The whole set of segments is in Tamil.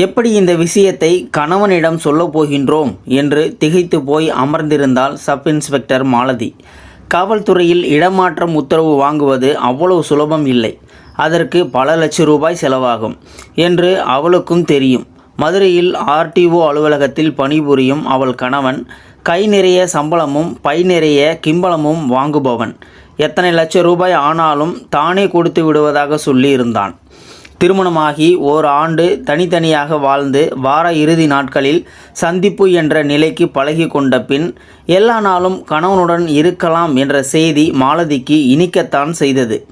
எப்படி இந்த விஷயத்தை கணவனிடம் சொல்லப் போகின்றோம் என்று திகைத்து போய் அமர்ந்திருந்தால் சப் இன்ஸ்பெக்டர் மாலதி. காவல்துறையில் இடமாற்றம் உத்தரவு வாங்குவது அவ்வளவு சுலபம் இல்லை. அதற்கு பல லட்சம் ரூபாய் செலவாகும் என்று அவளுக்கும் தெரியும். மதுரையில் ஆர்டிஓ அலுவலகத்தில் பணிபுரியும் அவள் கணவன் கை நிறைய சம்பளமும் பை நிறைய கிம்பளமும் வாங்குபவன். எத்தனை லட்சம் ரூபாய் ஆனாலும் தானே கொடுத்து விடுவதாக சொல்லியிருந்தான். திருமணமாகி ஓர் ஆண்டு தனித்தனியாக வாழ்ந்து வார இறுதி நாட்களில் சந்திப்பு என்ற நிலைக்கு பழகி கொண்ட பின் எல்லா நாளும் கணவனுடன் இருக்கலாம் என்ற செய்தி மாலதிக்கு இனிக்கத்தான் செய்தது.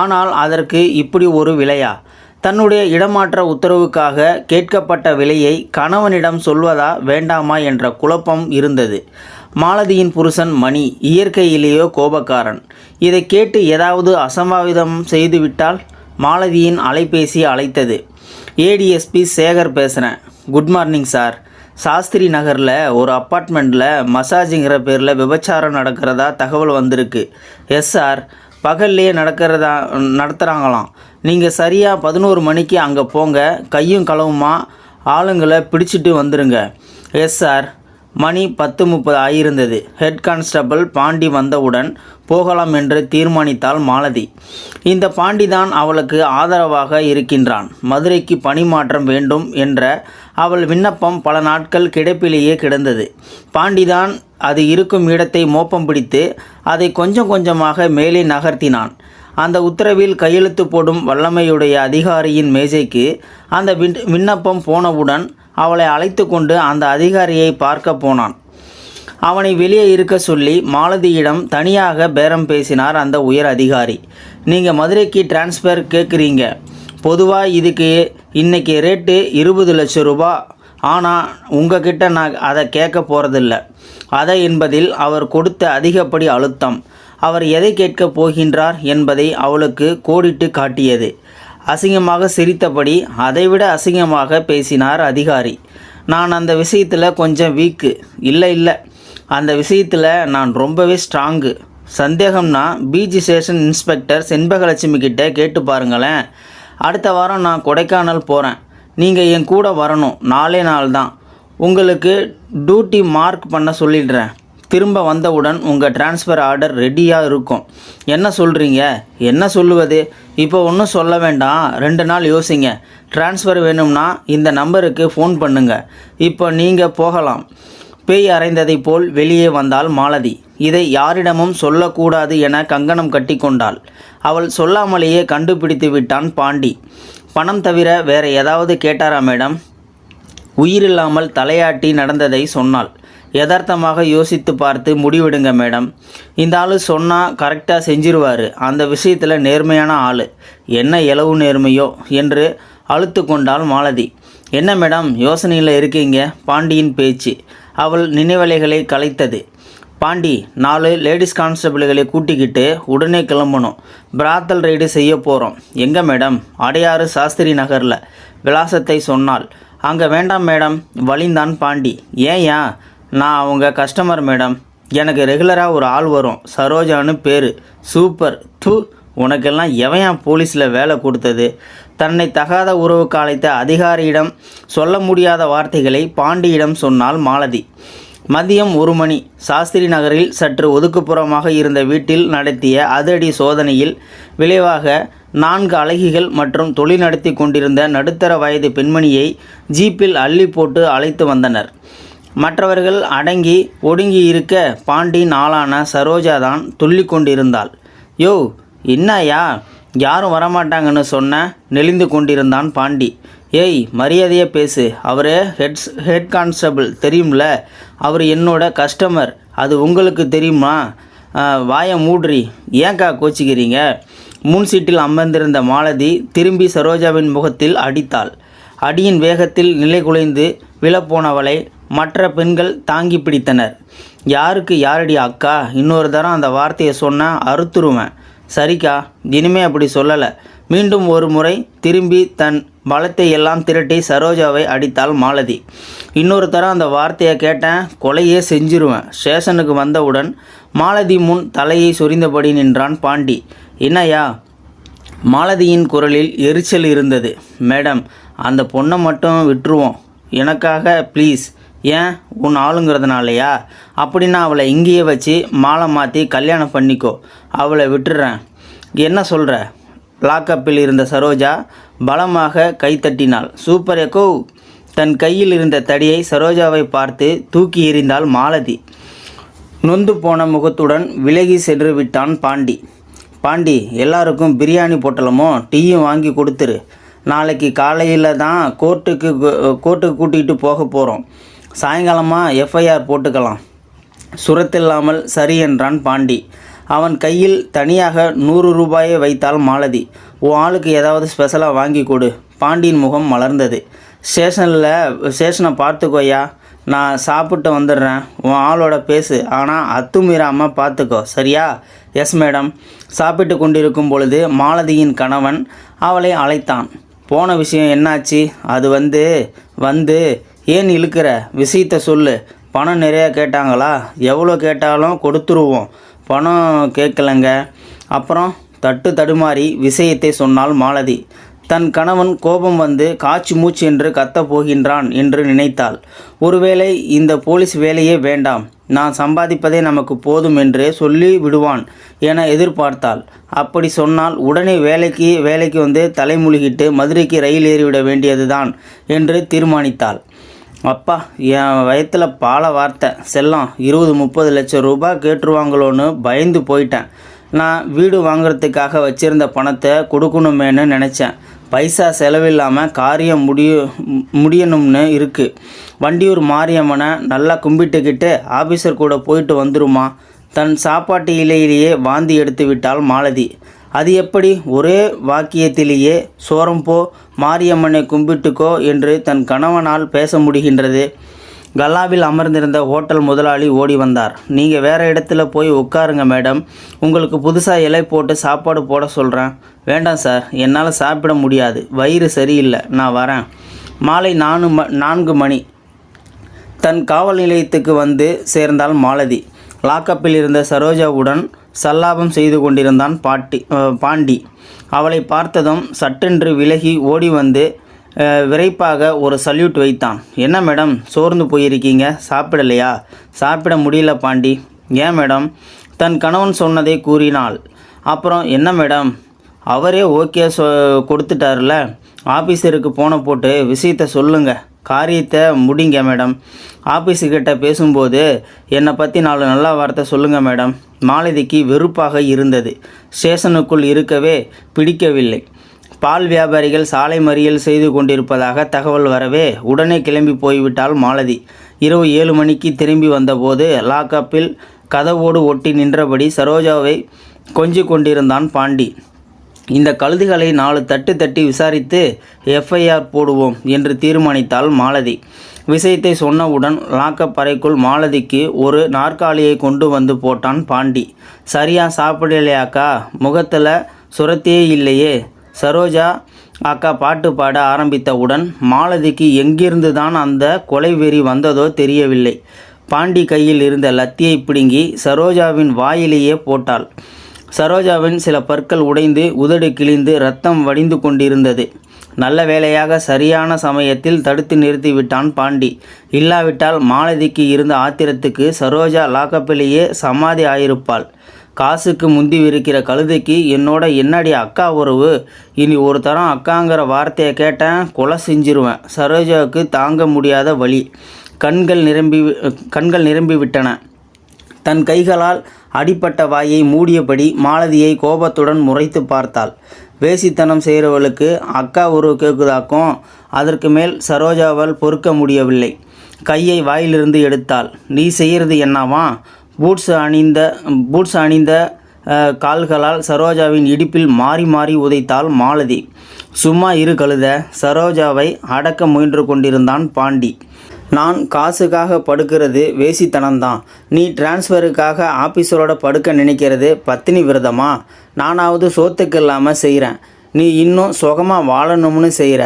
ஆனால் அதற்கு இப்படி ஒரு விலையா? தன்னுடைய இடமாற்ற உத்தரவுக்காக கேட்கப்பட்ட விலையை கணவனிடம் சொல்வதா வேண்டாமா என்ற குழப்பம் இருந்தது. மாலதியின் புருஷன் மணி இயற்கையிலேயோ கோபக்காரன். இதை கேட்டு ஏதாவது அசம்பாவிதம் செய்துவிட்டால்? மாலதியின் அலைபேசி அழைத்தது. ஏடிஎஸ்பி சேகர் பேசுகிறேன் குட் மார்னிங் சார் சாஸ்திரி நகரில் ஒரு அப்பார்ட்மெண்ட்டில் மசாஜுங்கிற பேரில் விபச்சாரம் நடக்கிறதா தகவல் வந்திருக்கு. எஸ் சார் பகல்லையே நடக்கிறதா நடத்துகிறாங்களாம் நீங்கள் சரியாக பதினோரு மணிக்கு அங்கே போங்க. கையும் களவுமா ஆளுங்களை பிடிச்சிட்டு வந்துடுங்க எஸ் சார் மணி பத்து முப்பது ஆகியிருந்தது ஹெட் கான்ஸ்டபிள் பாண்டி வந்தவுடன் போகலாம் என்று தீர்மானித்தாள் மாலதி. இந்த பாண்டிதான் அவளுக்கு ஆதரவாக இருக்கின்றான். மதுரைக்கு பணிமாற்றம் வேண்டும் என்ற அவள் விண்ணப்பம் பல நாட்கள் கிடப்பிலேயே கிடந்தது. பாண்டிதான் அது இருக்கும் இடத்தை மோப்பம் பிடித்து அதை கொஞ்சம் கொஞ்சமாக மேலே நகர்த்தினான். அந்த உத்தரவில் கையெழுத்து போடும் வல்லமையுடைய அதிகாரியின் மேஜைக்கு அந்த விண் விண்ணப்பம் போனவுடன் அவளை அழைத்து கொண்டு அந்த அதிகாரியை பார்க்க போனான். அவனை வெளியே இருக்க சொல்லி மாலதியிடம் தனியாக பேரம் பேசினார் அந்த உயர் அதிகாரி. நீங்கள் மதுரைக்கு டிரான்ஸ்ஃபர் கேட்குறீங்க பொதுவாக இதுக்கு இன்றைக்கி ரேட்டு இருபது லட்சம் ரூபா. ஆனால் உங்ககிட்ட நான் அதை கேட்க போகிறதில்ல அதை என்பதில் அவர் கொடுத்த அதிகப்படி அழுத்தம். அவர் எதை கேட்கப் போகின்றார் என்பதை அவளுக்கு கோடிட்டு காட்டியது. அசிங்கமாக சிரித்தபடி அதைவிட அசிங்கமாக பேசினார் அதிகாரி. நான் அந்த விஷயத்தில் கொஞ்சம் வீக்கு இல்லை இல்லை. அந்த விஷயத்தில் நான் ரொம்பவே ஸ்ட்ராங்கு சந்தேகம்னா பிஜி ஸ்டேஷன் இன்ஸ்பெக்டர் செண்பகலட்சுமி கிட்டே கேட்டு பாருங்களேன். அடுத்த வாரம் நான் கொடைக்கானல் போகிறேன் நீங்கள் என் கூட வரணும். நாலே நாள் தான் உங்களுக்கு டியூட்டி மார்க் பண்ண சொல்லிடுறேன். திரும்ப வந்தவுடன் உங்கள் ட்ரான்ஸ்ஃபர் ஆர்டர் ரெடியாக இருக்கும். என்ன சொல்கிறீங்க என்ன சொல்லுவது? இப்போ ஒன்றும் சொல்ல வேண்டாம். ரெண்டு நாள் யோசிங்க. ட்ரான்ஸ்ஃபர் வேணும்னா இந்த நம்பருக்கு ஃபோன் பண்ணுங்க. இப்போ நீங்கள் போகலாம். பேய் அறைந்ததை போல் வெளியே வந்தாள் மாலதி. இதை யாரிடமும் சொல்லக்கூடாது என கங்கணம் கட்டி கொண்டாள் அவள் சொல்லாமலேயே கண்டுபிடித்து விட்டான் பாண்டி. பணம் தவிர வேற ஏதாவது கேட்டாரா மேடம்? உயிரில்லாமல் தலையாட்டி நடந்ததை சொன்னாள். யதார்த்தமாக யோசித்து பார்த்து முடிவெடுங்க மேடம். இந்த ஆள் சொன்னால் கரெக்டாக செஞ்சிருவார். அந்த விஷயத்தில் நேர்மையான ஆள். என்ன இலவு நேர்மையோ என்று அழுத்து கொண்டாள் மாலதி. என்ன மேடம் யோசனையில் இருக்கீங்க? பாண்டியின் பேச்சு. அவள் நினைவலைகளை கலைத்தது. பாண்டி நாலு லேடிஸ் கான்ஸ்டபிள்களை கூட்டிக்கிட்டு உடனே கிளம்பணும். பிராத்தல் ரைடு செய்ய போகிறோம் எங்கே மேடம்? அடையாறு சாஸ்திரி நகரில். விலாசத்தை சொன்னாள். அங்கே வேண்டாம் மேடம். வலிந்தான் பாண்டி. ஏன் நான் அவங்க கஸ்டமர் மேடம் எனக்கு ரெகுலராக ஒரு ஆள் வரும். சரோஜான்னு பேர். சூப்பர் தூ உனக்கெல்லாம் எவன் போலீஸில் வேலை கொடுத்தது? தன்னை தகாத உறவுக்கு அழைத்த அதிகாரியிடம் சொல்ல முடியாத வார்த்தைகளை பாண்டியிடம் சொன்னாள் மாலதி. மதியம் ஒரு மணி. சாஸ்திரி நகரில் சற்று ஒதுக்குப்புறமாக இருந்த வீட்டில் நடத்திய அதிரடி சோதனையில் விளைவாக நான்கு அழகிகள் மற்றும் தொழில் நடத்தி கொண்டிருந்த நடுத்தர வயது பெண்மணியை ஜீப்பில் அள்ளி போட்டு அழைத்து வந்தனர். மற்றவர்கள் அடங்கி ஒடுங்கி இருக்க பாண்டியின் ஆளான சரோஜா தான் துள்ளி கொண்டிருந்தாள். யோ என்னய்யா? யாரும் வரமாட்டாங்கன்னு சொன்ன நெளிந்து கொண்டிருந்தான் பாண்டி. ஏய் மரியாதையாக பேசு. அவர் ஹெட்ஸ் ஹெட் கான்ஸ்டபிள் தெரியும்ல? அவர் என்னோட கஸ்டமர். அது உங்களுக்கு தெரியுமா? வாய வாயை மூடுறி. ஏன்க்கா கோச்சிக்கிறீங்க? முன் சீட்டில் அமர்ந்திருந்த மாலதி திரும்பி சரோஜாவின் முகத்தில் அடித்தாள். அடியின் வேகத்தில் நிலை குலைந்து விழப்போனவளை மற்ற பெண்கள் தாங்கி பிடித்தனர். யாருக்கு யாரடி அக்கா? இன்னொரு தரம் அந்த வார்த்தையை சொன்னால் அறுத்துருவேன். சரிக்கா இனிமே அப்படி சொல்லலை. மீண்டும் ஒரு முறை திரும்பி தன் பலத்தை எல்லாம் திரட்டி சரோஜாவை அடித்தாள் மாலதி. இன்னொரு தரம் அந்த வார்த்தையை கேட்டேன் கொலையே செஞ்சிருவேன். ஸ்டேஷனுக்கு வந்தவுடன் மாலதி முன் தலையை சொரிந்தபடி நின்றான் பாண்டி. என்னய்யா? மாலதியின் குரலில் எரிச்சல் இருந்தது. மேடம் அந்த பொண்ணை மட்டும் விட்டுருவோம். எனக்காக ப்ளீஸ் ஏன்? உன் ஆளுங்கிறதுனாலயா? அப்படின்னா அவளை இங்கேயே வச்சு மாலை மாற்றி கல்யாணம் பண்ணிக்கோ. அவளை விட்டுடுறேன் என்ன சொல்கிற லாக்கப்பில் இருந்த சரோஜா பலமாக கைத்தட்டினாள் சூப்பர் எக்கோ தன் கையில் இருந்த தடியை சரோஜாவை பார்த்து தூக்கி எறிந்தாள் மாலதி. நொந்து போன முகத்துடன் விலகி சென்று விட்டான் பாண்டி. பாண்டி எல்லாருக்கும் பிரியாணி போட்டலமோ? டீயும் வாங்கி கொடுத்துரு. நாளைக்கு காலையில் தான் கோர்ட்டுக்கு கோர்ட்டுக்கு கூட்டிகிட்டு போக போகிறோம் சாயங்காலமாக எஃப்ஐஆர் போட்டுக்கலாம். சுரத்தில்லாமல் சரி என்றான் பாண்டி. அவன் கையில் தனியாக நூறு ரூபாயை வைத்தால் மாலதி. உன் ஆளுக்கு ஏதாவது ஸ்பெஷலாக வாங்கி கொடு. பாண்டியின் முகம் மலர்ந்தது. ஸ்டேஷனில் ஸ்டேஷனை பார்த்துக்கோயா நான் சாப்பிட்டு வந்துடுறேன். உன் ஆளோட பேசு. ஆனால் அத்துமீறாமல் பார்த்துக்கோ. சரியா? எஸ் மேடம் சாப்பிட்டு கொண்டிருக்கும் பொழுது மாலதியின் கணவன் அவளை அழைத்தான். போன விஷயம் என்னாச்சு? அது வந்து வந்து ஏன் இழுக்கிற? விஷயத்த சொல்லு. பணம் நிறையா கேட்டாங்களா? எவ்வளோ கேட்டாலும் கொடுத்துருவோம். பணம் கேட்கலங்க. அப்புறம் தட்டு தடுமாறி விஷயத்தை சொன்னாள் மாலதி. தன் கணவன் கோபம் வந்து காச்சு மூச்சு என்று கத்தப் போகின்றான் என்று நினைத்தாள். ஒருவேளை இந்த போலீஸ் வேலையே வேண்டாம். நான் சம்பாதிப்பதே நமக்கு போதும் என்று சொல்லி விடுவான் என எதிர்பார்த்தாள். அப்படி சொன்னால் உடனே வேலைக்கு வேலைக்கு வந்து தலைமுழுகிட்டு மதுரைக்கு ரயில் ஏறிவிட வேண்டியதுதான் என்று தீர்மானித்தாள். அப்பா என் வயத்தில் பால வார்த்தை. செல்லம் இருபது முப்பது லட்சம் ரூபாய் கேட்டுருவாங்களோன்னு பயந்து போயிட்டேன். நான் வீடு வாங்குறதுக்காக வச்சுருந்த பணத்தை கொடுக்கணுமேன்னு நினச்சேன். பைசா செலவில்லாமல் காரியம் முடிய முடியணும்னு இருக்குது வண்டியூர் மாரியம்மனை நல்லா கும்பிட்டுக்கிட்டு ஆஃபீஸர் கூட போயிட்டு வந்துருமா? தன் சாப்பாட்டு இலையிலேயே வாந்தி எடுத்து விட்டாள் மாலதி. அது எப்படி? ஒரே வாக்கியத்திலேயே சோரம்போ மாரியம்மனை கும்பிட்டுக்கோ என்று தன் கணவனால் பேச முடிகின்றது. கல்லாவில் அமர்ந்திருந்த ஹோட்டல் முதலாளி ஓடி வந்தார். நீங்கள் வேறு இடத்துல போய் உட்காருங்க மேடம். உங்களுக்கு புதுசாக இலை போட்டு சாப்பாடு போட சொல்கிறேன் வேண்டாம் சார். என்னால் சாப்பிட முடியாது. வயிறு சரியில்லை. நான் வரேன். மாலை நானு ம நான்கு மணி. தன் காவல் நிலையத்துக்கு வந்து சேர்ந்தால் மாலதி. லாக்கப்பில் இருந்த சரோஜாவுடன் சல்லாபம் செய்து கொண்டிருந்தான் பாட்டி பாண்டி. அவளை பார்த்ததும் சட்டென்று விலகி ஓடி வந்து விரைப்பாக ஒரு சல்யூட் வைத்தான். என்ன மேடம் சோர்ந்து போயிருக்கீங்க? சாப்பிடலையா? சாப்பிட முடியல பாண்டி. ஏன் மேடம்? தன் கணவன் சொன்னதை கூறினாள். அப்புறம் என்ன மேடம்? அவரே ஓகே சொ கொடுத்துட்டார்ல. ஆஃபீஸருக்கு போன போட்டு விஷயத்த சொல்லுங்கள் காரியத்தை முடிங்க மேடம். ஆஃபீஸுக்கிட்ட பேசும்போது என்னை பற்றி நாலு நல்ல வார்த்தை சொல்லுங்கள் மேடம். மாலதிக்கு வெறுப்பாக இருந்தது. ஸ்டேஷனுக்குள் இருக்கவே பிடிக்கவில்லை. பால் வியாபாரிகள் சாலை மறியல் செய்து கொண்டிருப்பதாக தகவல் வரவே உடனே கிளம்பி போய்விட்டால் மாலதி. இரவு ஏழு மணிக்கு திரும்பி வந்தபோது லாக்கப்பில் கதவோடு ஒட்டி நின்றபடி சரோஜாவை கொஞ்சிக் கொண்டிருந்தான் பாண்டி. இந்த கழுதுகளை நாலு தட்டு தட்டி விசாரித்து எஃப்ஐஆர் போடுவோம் என்று தீர்மானித்தாள் மாலதி. விஷயத்தை சொன்னவுடன் லாக்கப் அறைக்குள் மாலதிக்கு ஒரு நாற்காலியை கொண்டு வந்து போட்டான் பாண்டி. சரியா சாப்பிடலையாக்கா? முகத்தில் சுரத்தியே இல்லையே. சரோஜா அக்கா பாட்டு பாட ஆரம்பித்தவுடன் மாலதிக்கு எங்கிருந்து தான் அந்த கொலை வெறி வந்ததோ தெரியவில்லை. பாண்டி கையில் இருந்த லத்தியை பிடுங்கி சரோஜாவின் வாயிலேயே போட்டாள். சரோஜாவின் சில பற்கள் உடைந்து உதடு கிழிந்து ரத்தம் வடிந்து கொண்டிருந்தது. நல்ல வேளையாக சரியான சமயத்தில் தடுத்து நிறுத்திவிட்டான் பாண்டி. இல்லாவிட்டால் மாலதிக்கு இருந்த ஆத்திரத்துக்கு சரோஜா லாக்கப்பிலேயே சமாதி ஆயிருப்பாள். காசுக்கு முந்தி விரிக்கிற கழுதைக்கு என்னோட என்னடி அக்கா உறவு? இனி ஒரு தரம் அக்காங்கிற வார்த்தையை கேட்டேன் கொலை செஞ்சிருவேன். சரோஜாவுக்கு தாங்க முடியாத வழி கண்கள் நிரம்பி கண்கள் நிரம்பி விட்டன தன் கைகளால் அடிப்பட்ட வாயை மூடியபடி மாலதியை கோபத்துடன் முறைத்து பார்த்தாள். வேசித்தனம் செய்கிறவளுக்கு அக்கா உறவு கேட்குதாக்கும் அதற்கு மேல் சரோஜாவால் பொறுக்க முடியவில்லை. கையை வாயிலிருந்து எடுத்தாள். நீ செய்கிறது என்னவா? பூட்ஸ் அணிந்த பூட்ஸ் அணிந்த கால்களால் சரோஜாவின் இடுப்பில் மாறி மாறி உதைத்தாள் மாலதி. சும்மா இரு கழுத. சரோஜாவை அடக்க முயன்று கொண்டிருந்தான் பாண்டி. நான் காசுக்காக படுக்கிறது வேசித்தனம்தான். நீ டிரான்ஸ்ஃபருக்காக ஆஃபீஸரோட படுக்க நினைக்கிறது பத்தினி விரதமா? நானாவது சோத்துக்கு இல்லாமல் செய்கிறேன் நீ இன்னும் சுகமாக வாழணும்னு செய்கிற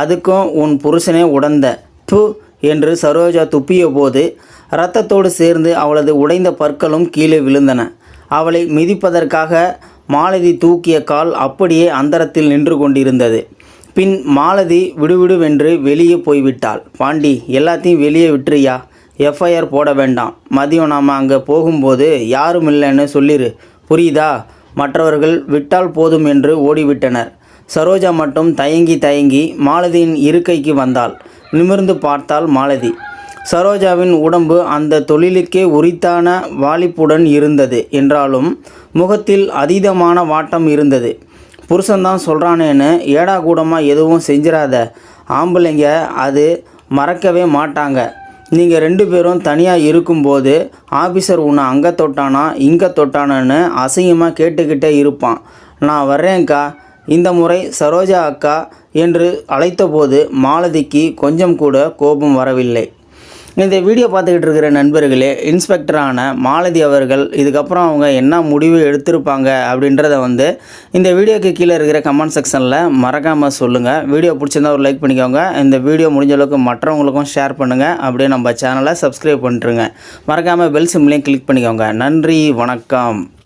அதுக்கும் உன் புருஷனே உடந்த. து என்று சரோஜா துப்பிய போது இரத்தத்தோடு சேர்ந்து அவளது உடைந்த பற்களும் கீழே விழுந்தன. அவளை மிதிப்பதற்காக மாலதி தூக்கிய கால் அப்படியே அந்தரத்தில் நின்று கொண்டிருந்தது. பின் மாலதி விடுவிடுவென்று வெளியே போய்விட்டாள். பாண்டி எல்லாத்தையும் வெளியே விட்டுறியா? எஃப்ஐஆர் போட வேண்டாம். மதியம் நாம் அங்கே போகும்போது யாரும் இல்லைன்னு சொல்லிடு புரியுதா? மற்றவர்கள் விட்டால் போதும் என்று ஓடிவிட்டனர். சரோஜா மட்டும் தயங்கி தயங்கி மாலதியின் இருக்கைக்கு வந்தாள். நிமிர்ந்து பார்த்தாள் மாலதி. சரோஜாவின் உடம்பு அந்த தொழிலுக்கே உரித்தான வாலிப்புடன் இருந்தது. என்றாலும் முகத்தில் அதீதமான வாட்டம் இருந்தது. புருஷன்தான் சொல்கிறானேன்னு ஏடா கூடமாக எதுவும் செஞ்சிடாத ஆம்பளைங்க அது மறக்கவே மாட்டாங்க. நீங்கள் ரெண்டு பேரும் தனியாக இருக்கும்போது ஆஃபீஸர் உன்னை அங்கே தொட்டானா இங்கே தொட்டானான்னு அசிங்கமாக கேட்டுக்கிட்டே இருப்பான். நான் வர்றேன்க்கா. இந்த முறை சரோஜா அக்கா என்று அழைத்தபோது மாலதிக்கு கொஞ்சம் கூட கோபம் வரவில்லை. இந்த வீடியோ பார்த்துக்கிட்டு இருக்கிற நண்பர்களே இன்ஸ்பெக்டரான மாலதி அவர்கள் இதுக்கப்புறம் அவங்க என்ன முடிவு எடுத்திருப்பாங்க அப்படின்றத வந்து இந்த வீடியோக்கு கீழே இருக்கிற கமெண்ட் செக்ஷனில் மறக்காமல் சொல்லுங்கள் வீடியோ பிடிச்சிருந்தா ஒரு லைக் பண்ணிக்கோங்க. இந்த வீடியோ முடிஞ்ச அளவுக்கு மற்றவங்களுக்கும் ஷேர் பண்ணுங்கள் அப்படியே நம்ம சேனலை சப்ஸ்கிரைப் பண்ணிட்டுருங்க மறக்காமல் பெல் சிம்லையும் கிளிக் பண்ணிக்கோங்க. நன்றி வணக்கம்.